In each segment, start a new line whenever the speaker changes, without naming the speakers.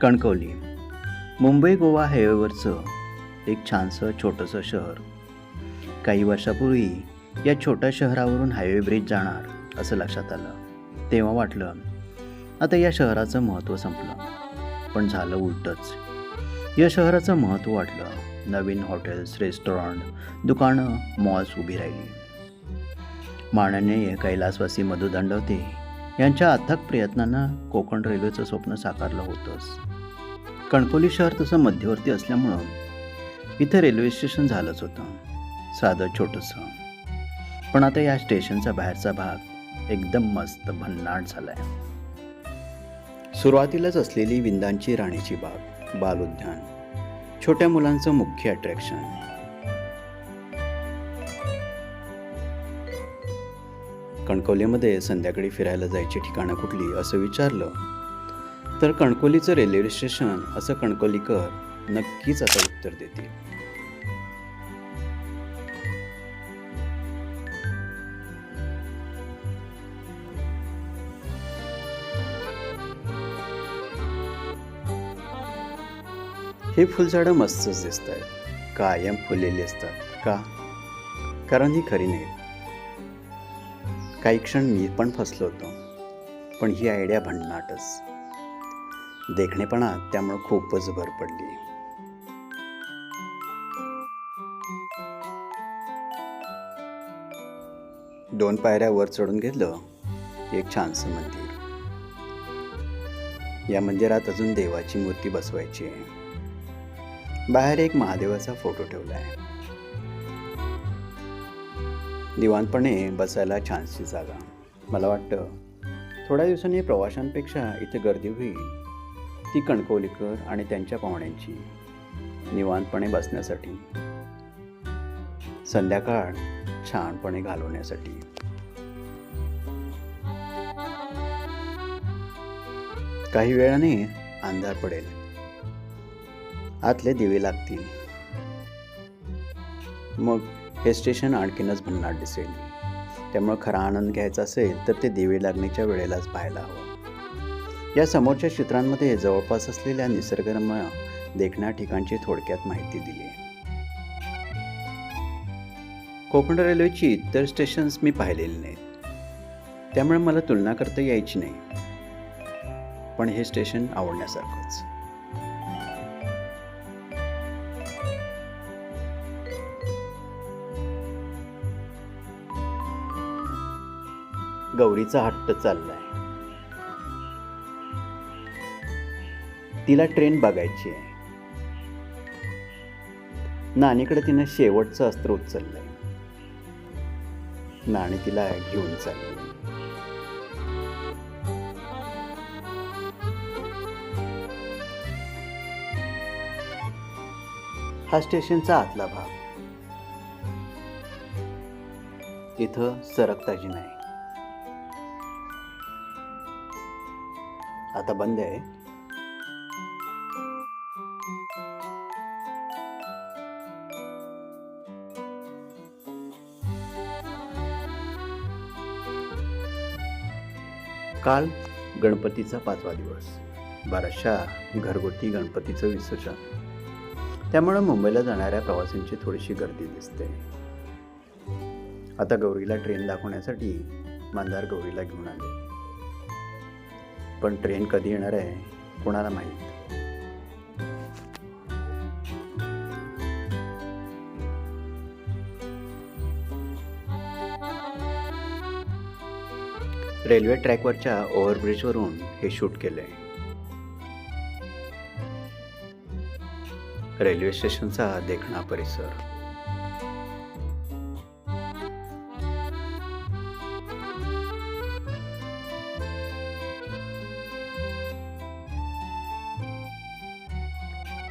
कणकवली. मुंबई गोवा हायवेवरचं एक छानसं छोटंसं शहर. काही वर्षापूर्वी या छोट्या शहरावरून हायवे ब्रिज जाणार असं लक्षात आलं. तेव्हा वाटलं आता या शहराचं महत्त्व संपलं. पण झालं उलटंच. या शहराचं महत्त्व वाटलं. नवीन हॉटेल्स रेस्टॉरंट दुकानं मॉल्स उभी राहिली. माननीय कैलासवासी मधुदंडवते यांच्या अथक प्रयत्नानं कोकण रेल्वेचं स्वप्न साकारलं होतंच. कणकोली शहर तसं मध्यवर्ती असल्यामुळं इथं रेल्वे स्टेशन झालंच होतं. साधं छोटंसं. पण आता या स्टेशनचा बाहेरचा भाग एकदम मस्त भन्नाट झाला आहे सुरुवातीलाच असलेली विंदांची राणीची बाग बाल उद्यान छोट्या मुलांचं मुख्य अट्रॅक्शन कणकवलीमध्ये संध्याकाळी फिरायला जायची ठिकाणं कुठली असं विचारलं तर कणकोलीचं रेल्वे स्टेशन असं कणकोलीकर नक्कीच आता उत्तर देतील. हे फुलझाडं मस्तच दिसत आहेत कायम फुललेली असतात. का? कारण ही खरी नाही काही क्षण मी पण फसलो होतो. पण ही आयडिया भन्नाटच. देखणेपणात त्यामुळं खूपच भर पडली. दोन पायऱ्या वर चढून घेतलं एक छानसं मंदिर. या मंदिरात अजून देवाची मूर्ती बसवायची आहे. बाहेर एक महादेवाचा फोटो ठेवला आहे बसायला छानशी जागा. मला वाटतं थोड्या दिवसांनी प्रवाशांपेक्षा इथे गर्दी होईल. ती कणकवलीकर आणि त्यांच्या पाहुण्यांची निवांतपणे बसण्यासाठी संध्याकाळ छानपणे घालवण्यासाठी. काही वेळाने अंधार पडेल. आतले दिवे लागतील. मग हे स्टेशन आणखीनच भन्नाट दिसेल. त्यामुळे खरा आनंद घ्यायचा असेल तर ते दिवे लागण्याच्या वेळेलाच पाहायला हवं. या समोरच्या चित्रांमध्ये जवळपास असलेल्या निसर्गरम्य देखण्या ठिकाणची थोडक्यात माहिती दिली कोकण रेल्वेची इतर स्टेशन्स मी पाहिलेली नाहीत. त्यामुळे मला तुलना करता यायची नाही. पण हे स्टेशन आवडण्यासारखंच. गौरीचा हट्ट चाललाय. तिला ट्रेन बघायची आहे. नाणीकडे तिनं शेवटचं अस्त्र उचललंय. नाणी तिला घेऊन चालली. हा स्टेशनचा आतला भाग. इथं सरकताजी नाही. आता बंद आहे. काल गणपतीचा पाचवा दिवस. बऱ्याचशा घरगुती गणपतीचं विसर्जन. त्यामुळं मुंबईला जाणाऱ्या प्रवाशांची थोडीशी गर्दी दिसते. आता गौरीला ट्रेन दाखवण्यासाठी मंदार गौरीला घेऊन आले. पण ट्रेन कधी येणार आहे कोणाला माहीत? रेल्वे ट्रॅकवरच्या ओव्हरब्रिजवरून हे शूट केलंय. रेल्वे स्टेशनचा देखणा परिसर.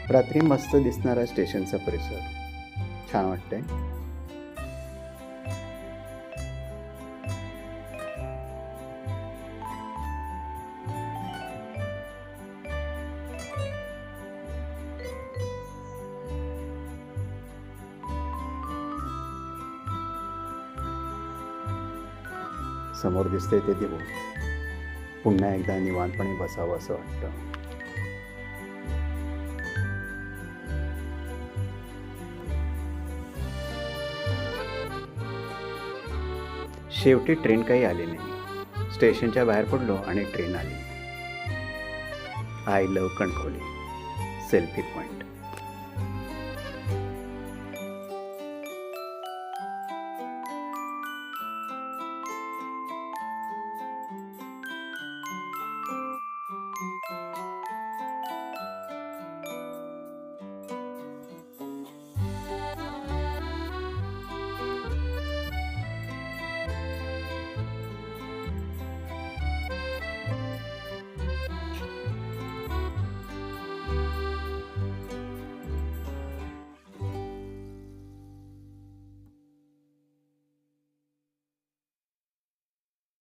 रात्री मस्त दिसणारा स्टेशनचा परिसर. छान वाटतंय. समोर दिसते ते देऊ पुन्हा एकदा निवांतपणे बसावं असं वाटतं. शेवटी ट्रेन काही आली नाही. स्टेशनच्या बाहेर पडलो आणि ट्रेन आली. I love Kankholi selfie point